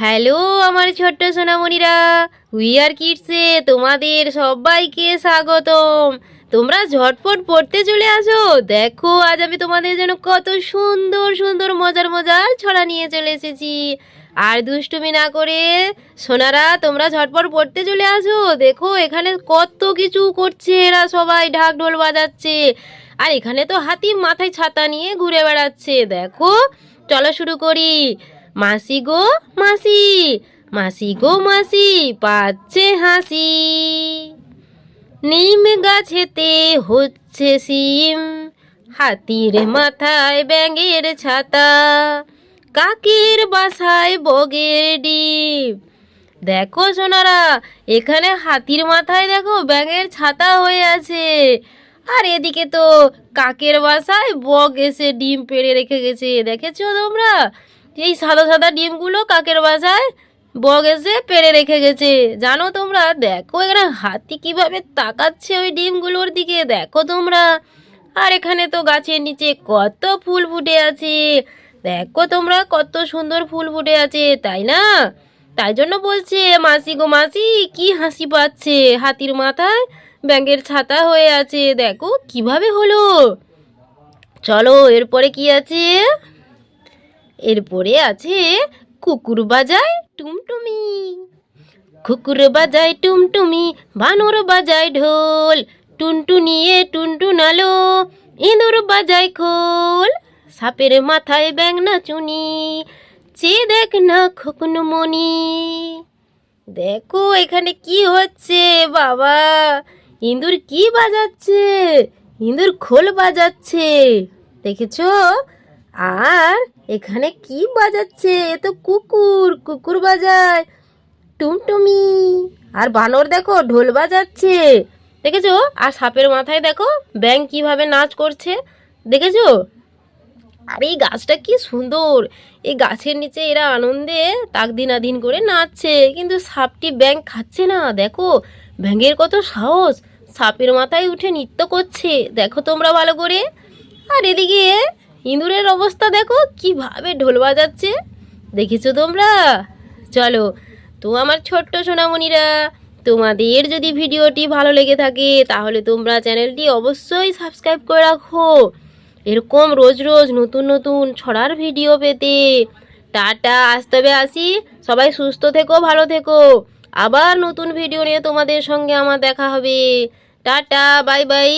Hello আমার ছোট্ট সোনামণিরা উই আর কিডসে তোমাদের সবাইকে স্বাগতম। তোমরা ঝটপট পড়তে চলে আসো। দেখো, আজ আমি তোমাদের জন্য কত সুন্দর সুন্দর, মজার মজার ছড়া নিয়ে চলে এসেছি। আর দুষ্টুমি না করে, সোনারা, তোমরা ঝটপট পড়তে চলে আসো। দেখো, এখানে কত কিছু করছে এরা সবাই, ঢাক ঢোল বাজাচ্ছে। আর এখানে তো হাতি মাথায় ছাতা নিয়ে ঘুরে বেড়াচ্ছে। দেখো, চলো শুরু করি। মাসি গো মাসি মাসি গো মাসি, পাচ্ছে হাসি। নিম গাছেতে হচ্ছে সিম হাতির মাথায় ব্যাঙের ছাতা, কাকের বাসায় বগের ডিম। দেখো সোনারা, এখানে হাতির মাথায় দেখো ব্যাঙের ছাতা হয়ে আছে। আর এদিকে তো কাকের বাসায় বগ এসে ডিম পেড়ে রেখে গেছে, দেখেছ তোমরা? এই সাদা সাদা ডিমগুলো কাকের বাসায় বগ এসে পেড়ে রেখে গেছে। জানো তোমরা? দেখো এখানে হাতি কীভাবে তাকাচ্ছে ওই ডিমগুলোর দিকে। দেখো তোমরা। আর এখানে তো গাছের নিচে কত ফুল ফুটে আছে। দেখো তোমরা, কত সুন্দর ফুল ফুটে আছে, তাই না? তাই জন্য বলছে, মাসি গো মাসি, কি হাসি পাচ্ছে। হাতির মাথায় ব্যাঙের ছাতা হয়ে আছে। দেখো কীভাবে হলো? চলো, এরপরে কি আছে? এরপরে আছে কুকুর বাজায় টুমটুমি। কুকুর বাজায় টুমটুমি বানর বাজায় ঢোল, টুনটুনিয়ে টুনটুনালো ইঁদুর বাজায় খোল, সাপের মাথায় ব্যাং না চুনি চেয়ে দেখ না খোকন মনি। দেখো এখানে কি হচ্ছে, বাবা, ইঁদুর কি বাজাচ্ছে, ইঁদুর খোল বাজাচ্ছে, দেখেছ? আর এখানে কি বাজাচ্ছে? এ তো কুকুর কুকুর বাজায় টুমটুমি। আর বানর দেখো, ঢোল বাজাচ্ছে। দেখেছ? আর সাপের মাথায় দেখো ব্যাং কীভাবে নাচ করছে। দেখেছ? আর এই গাছটা কি সুন্দর। এই গাছের নিচে এরা আনন্দে তাক দিনাদিন করে নাচছে। কিন্তু সাপটি ব্যাং খাচ্ছে না। দেখো, ব্যাঙের কত সাহস। সাপের মাথায় উঠে নৃত্য করছে। দেখো তোমরা ভালো করে। আর এদিকে ইঁদুরের অবস্থা দেখো, কীভাবে ঢোল বাজাচ্ছে। দেখেছ তোমরা? চলো, তো আমার ছোট্ট সোনামণিরা, তোমাদের যদি ভিডিওটি ভালো লেগে থাকে, তাহলে তোমরা চ্যানেলটি অবশ্যই সাবস্ক্রাইব করে রাখো। এরকম রোজ রোজ নতুন নতুন ছড়ার ভিডিও পেতে। টাটা, আজ তবে আসি। সবাই সুস্থ থেকো, ভালো থেকো। আবার নতুন ভিডিও নিয়ে তোমাদের সঙ্গে আমার দেখা হবে। Tata, bye bye.